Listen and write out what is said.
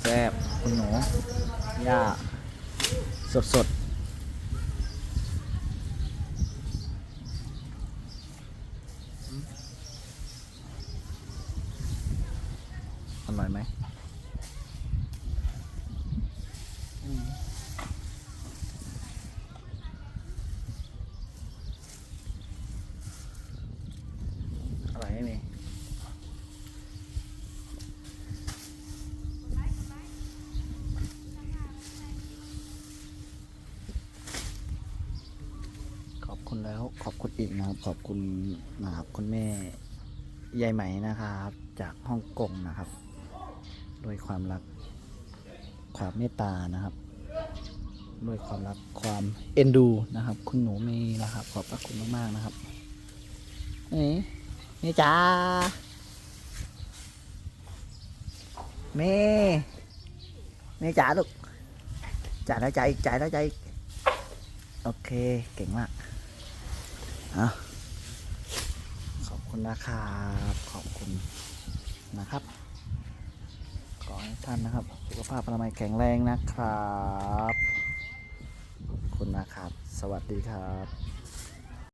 แซ่บคุณหนูย่าสดสดอร่อยไหมอืมอร่อย ไหมขอบคุณแล้วขอบคุณอีกนะครับ ขอบคุณนะครับคุณแม่ยายไหมนะครับ จากฮ่องกงนะครับ ด้วยความรักความเมตตานะครับด้วยความรักความเอ็นดูนะครับ คุณหนูเมย์นะครับ ขอบพระคุณมากๆนะครับนี่ เมย์จ๋าเมย์เมย์จ๋าลูกจ๋าแล้วใจจ๋าแล้วใจ โอเค เก่งมากเอาขอบคุณนะครับ ขอบคุณนะครับ ขอให้ท่านนะครับ สุขภาพอนามัยแข็งแรงนะครับ ขอบคุณนะครับ สวัสดีครับ